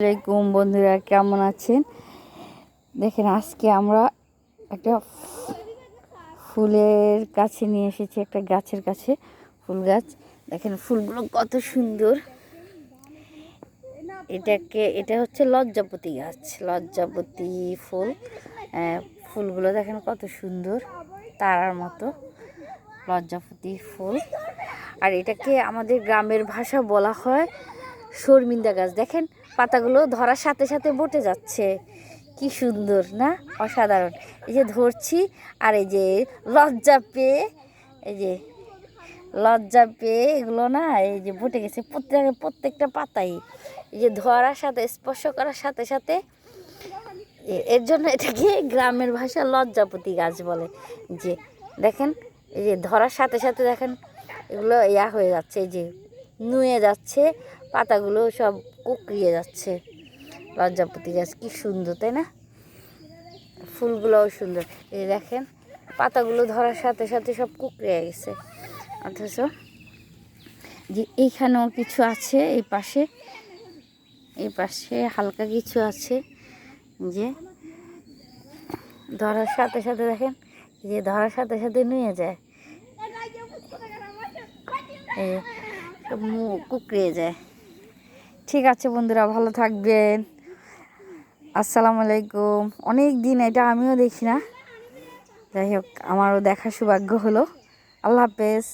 আসসালামাইকুম বন্ধুরা কেমন আছেন? দেখেন আজকে আমরা একটা ফুলের কাছে নিয়ে এসেছি একটা গাছের কাছে ফুল গাছ। দেখেন ফুলগুলো কত সুন্দর। এটাকে এটা হচ্ছে লজ্জাপতি গাছ লজ্জাপতি ফুল। আহ, ফুলগুলো দেখেন কত সুন্দর তারার মতো লজ্জাপতি ফুল। আর এটাকে আমাদের গ্রামের ভাষা বলা হয় শর্মিন্দা গাছ। দেখেন, পাতাগুলো ধরার সাথে সাথে বটে যাচ্ছে। কি সুন্দর, না? অসাধারণ। এই যে ধরছি, আর এই যে লজ্জা পেয়ে, এই যে লজ্জা পেয়ে এগুলো না, এই যে বটে গেছে প্রত্যেক, প্রত্যেকটা পাতাই। এই যে ধরার সাথে, স্পর্শ করার সাথে সাথে এর জন্য এটাকে গ্রামের ভাষা লজ্জাপতি গাছ বলে। যে দেখেন, এই যে ধরার সাথে সাথে দেখেন, এগুলো ইয়া হয়ে যাচ্ছে, এই যে নুয়ে যাচ্ছে পাতাগুলো সব কুকড়িয়ে যাচ্ছে। লজ্জাপতি গাছ কি সুন্দর, তাই না? ফুলগুলোও সুন্দর। এই দেখেন, পাতাগুলো ধরার সাথে সাথে সব কুকড়িয়ে গেছে। অথচ যে এইখানেও কিছু আছে, এই পাশে এই পাশে হালকা কিছু আছে যে ধরার সাথে সাথে দেখেন, যে ধরার সাথে সাথে নুয়ে যায়। কুকড়িয়ে যায়। ঠিক আছে বন্ধুরা, ভালো থাকবেন। আসসালামু আলাইকুম। অনেক দিন এটা আমিও দেখি না। যাই হোক, আমারও দেখা সৌভাগ্য হলো। আল্লাহ হাফেজ।